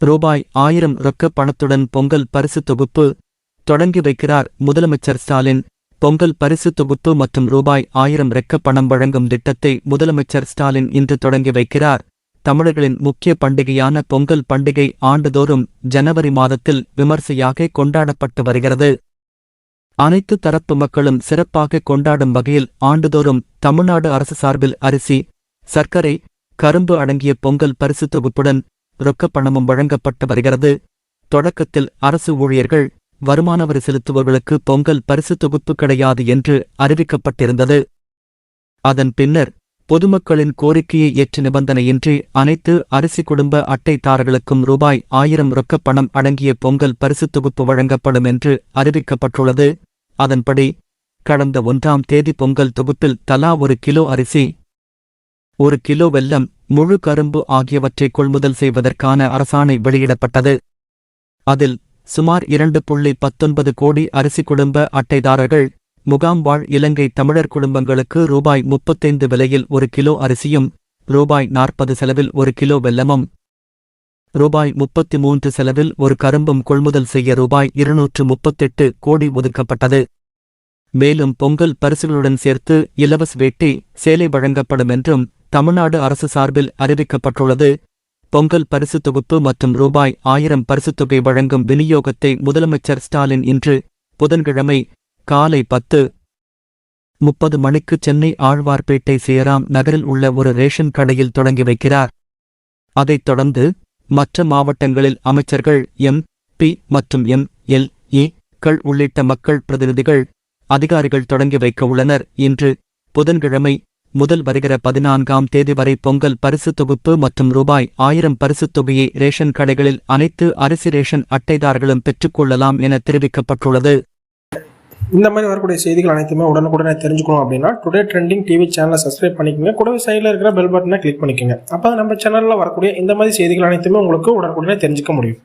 ரூபாய் ஆயிரம் ரொக்க பணத்துடன் பொங்கல் பரிசு தொகுப்பு தொடங்கி வைக்கிறார் முதலமைச்சர் ஸ்டாலின். பொங்கல் பரிசு தொகுப்பு மற்றும் ரூபாய் ஆயிரம் ரெக்க பணம் வழங்கும் திட்டத்தை முதலமைச்சர் ஸ்டாலின் இன்று தொடங்கி வைக்கிறார். தமிழர்களின் முக்கிய பண்டிகையான பொங்கல் பண்டிகை ஆண்டுதோறும் ஜனவரி மாதத்தில் விமர்சையாக கொண்டாடப்பட்டு வருகிறது. அனைத்து தரப்பு மக்களும் சிறப்பாக கொண்டாடும் வகையில் ஆண்டுதோறும் தமிழ்நாடு அரசு சார்பில் அரிசி சர்க்கரை கரும்பு அடங்கிய பொங்கல் பரிசு தொகுப்புடன் ரொக்கப் பணமும் வழங்கப்பட்டு வருகிறது. தொடக்கத்தில் அரசு ஊழியர்கள் வருமான வரி செலுத்துபவர்களுக்கு பொங்கல் பரிசு தொகுப்பு கிடையாது என்று அறிவிக்கப்பட்டிருந்தது. அதன் பின்னர் பொதுமக்களின் கோரிக்கையை ஏற்ற நிபந்தனையின்றி அனைத்து அரிசி குடும்ப அட்டைதாரர்களுக்கும் ரூபாய் ஆயிரம் ரொக்கப் பணம் அடங்கிய பொங்கல் பரிசு தொகுப்பு வழங்கப்படும் என்று அறிவிக்கப்பட்டுள்ளது. அதன்படி கடந்த ஒன்றாம் தேதி பொங்கல் தொகுப்பில் தலா ஒரு கிலோ அரிசி ஒரு கிலோ வெல்லம் முழு கரும்பு ஆகியவற்றை கொள்முதல் செய்வதற்கான அரசாணை வெளியிடப்பட்டது. அதில் சுமார் இரண்டு புள்ளி பத்தொன்பது கோடி அரிசி குடும்ப அட்டைதாரர்கள் முகாம் வாழ் இலங்கை தமிழர் குடும்பங்களுக்கு ரூபாய் முப்பத்தைந்து விலையில் ஒரு கிலோ அரிசியும் ரூபாய் நாற்பது செலவில் ஒரு கிலோ வெல்லமும் ரூபாய் முப்பத்தி மூன்று செலவில் ஒரு கரும்பும் கொள்முதல் செய்ய ரூபாய் இருநூற்று முப்பத்தெட்டு கோடி ஒதுக்கப்பட்டது. மேலும் பொங்கல் பரிசுகளுடன் சேர்த்து இலவச வேட்டி சேலை வழங்கப்படும் என்றும் தமிழ்நாடு அரசு சார்பில் அறிவிக்கப்பட்டுள்ளது. பொங்கல் பரிசு தொகுப்பு மற்றும் ரூபாய் ஆயிரம் பரிசுத்தொகை வழங்கும் விநியோகத்தை முதலமைச்சர் ஸ்டாலின் இன்று புதன்கிழமை காலை பத்து முப்பது மணிக்கு சென்னை ஆழ்வார்பேட்டை சேராம் நகரில் உள்ள ஒரு ரேஷன் கடையில் தொடங்கி வைக்கிறார். அதைத் தொடர்ந்து மற்ற மாவட்டங்களில் அமைச்சர்கள் எம். பி. மற்றும் எம். எல். ஏ. க்கள் உள்ளிட்ட மக்கள் பிரதிநிதிகள் அதிகாரிகள் தொடங்கி வைக்க உள்ளனர். இன்று புதன்கிழமை முதல் வருகிற பதினான்காம் தேதி வரை பொங்கல் பரிசு தொகுப்பு மற்றும் ரூபாய் ஆயிரம் பரிசுத் தொகையை ரேஷன் கடைகளில் அனைத்து அரிசி ரேஷன் அட்டைதாரர்களும் பெற்றுக்கொள்ளலாம் என தெரிவிக்கப்பட்டுள்ளது. இந்த மாதிரி வரக்கூடிய செய்திகள் அனைத்துமே உடனுக்குடனே தெரிஞ்சுக்கணும் அப்படின்னா டுடே ட்ரெண்டிங் டிவி சேனலை சப்ஸ்கிரைப் பண்ணிக்கோங்க. கூடவே சைடில் இருக்கிற பெல் பட்டனை கிளிக் பண்ணிக்கோங்க. அப்போ நம்ம சேனலில் வரக்கூடிய இந்த மாதிரி செய்திகள் அனைத்துமே உங்களுக்கு உடனுக்குடனே தெரிஞ்சுக்க முடியும்.